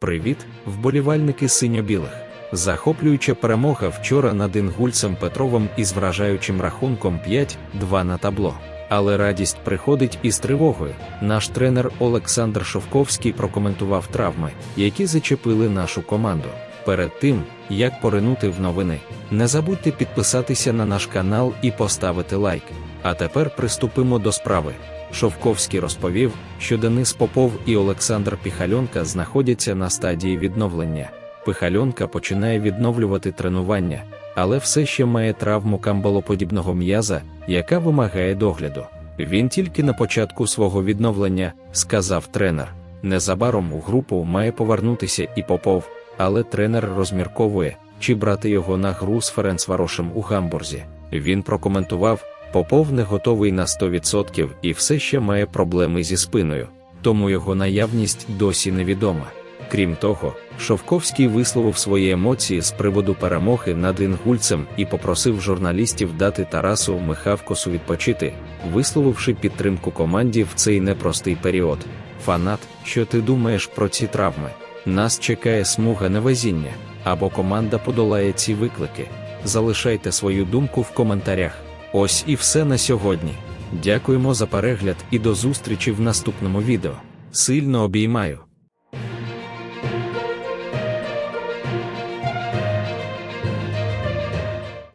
Привіт, вболівальники синьо-білих. Захоплююча перемога вчора над інгульцем Петровим із вражаючим рахунком 5-2 на табло. Але радість приходить із тривогою. Наш тренер Олександр Шовковський прокоментував травми, які зачепили нашу команду. Перед тим, як поринути в новини, не забудьте підписатися на наш канал і поставити лайк. А тепер приступимо до справи. Шовковський розповів, що Денис Попов і Олександр Піхальонка знаходяться на стадії відновлення. Пихальонка починає відновлювати тренування, але все ще має травму камбалоподібного м'яза, яка вимагає догляду. Він тільки на початку свого відновлення, сказав тренер. Незабаром у групу має повернутися і Попов, але тренер розмірковує, чи брати його на гру з Ференцварошем у Гамбурзі. Він прокоментував, Попов не готовий на 100% і все ще має проблеми зі спиною, тому його наявність досі невідома. Крім того, Шовковський висловив свої емоції з приводу перемоги над інгульцем і попросив журналістів дати Тарасу Михавкосу відпочити, висловивши підтримку команді в цей непростий період. Фанат, що ти думаєш про ці травми? Нас чекає смуга невезіння, або команда подолає ці виклики. Залишайте свою думку в коментарях. Ось і все на сьогодні. Дякуємо за перегляд і до зустрічі в наступному відео. Сильно обіймаю!